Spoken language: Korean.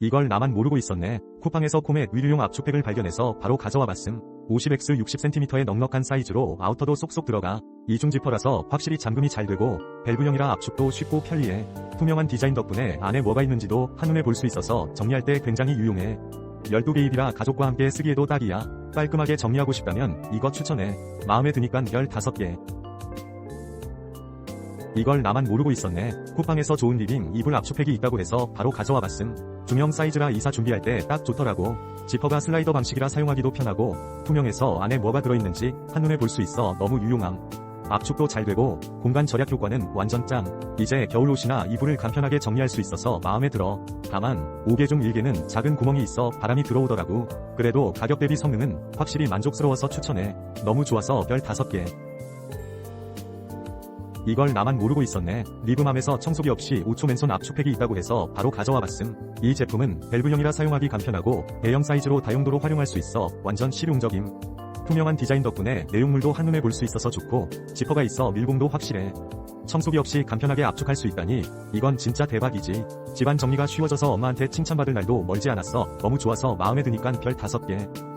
이걸 나만 모르고 있었네. 쿠팡에서 코멧 의류용 압축팩을 발견해서 바로 가져와 봤음. 50x 60cm의 넉넉한 사이즈로 아우터도 쏙쏙 들어가. 이중 지퍼라서 확실히 잠금이 잘 되고 밸브형이라 압축도 쉽고 편리해. 투명한 디자인 덕분에 안에 뭐가 있는지도 한눈에 볼 수 있어서 정리할 때 굉장히 유용해. 12개입이라 가족과 함께 쓰기에도 딱이야. 깔끔하게 정리하고 싶다면 이거 추천해. 마음에 드니깐 15개. 이걸 나만 모르고 있었네. 쿠팡에서 좋은 리빙 이불 압축팩이 있다고 해서 바로 가져와 봤음. 중형 사이즈라 이사 준비할 때 딱 좋더라고. 지퍼가 슬라이더 방식이라 사용하기도 편하고 투명해서 안에 뭐가 들어있는지 한눈에 볼 수 있어 너무 유용함. 압축도 잘 되고 공간 절약 효과는 완전 짱. 이제 겨울 옷이나 이불을 간편하게 정리할 수 있어서 마음에 들어. 다만 5개 중 1개는 작은 구멍이 있어 바람이 들어오더라고. 그래도 가격 대비 성능은 확실히 만족스러워서 추천해. 너무 좋아서 별 5개. 이걸 나만 모르고 있었네. 리브맘에서 청소기 없이 5초 맨손 압축팩이 있다고 해서 바로 가져와 봤음. 이 제품은 밸브형이라 사용하기 간편하고 대형 사이즈로 다용도로 활용할 수 있어 완전 실용적임. 투명한 디자인 덕분에 내용물도 한눈에 볼 수 있어서 좋고 지퍼가 있어 밀봉도 확실해. 청소기 없이 간편하게 압축할 수 있다니 이건 진짜 대박이지. 집안 정리가 쉬워져서 엄마한테 칭찬받을 날도 멀지 않았어. 너무 좋아서 마음에 드니깐 별 5개.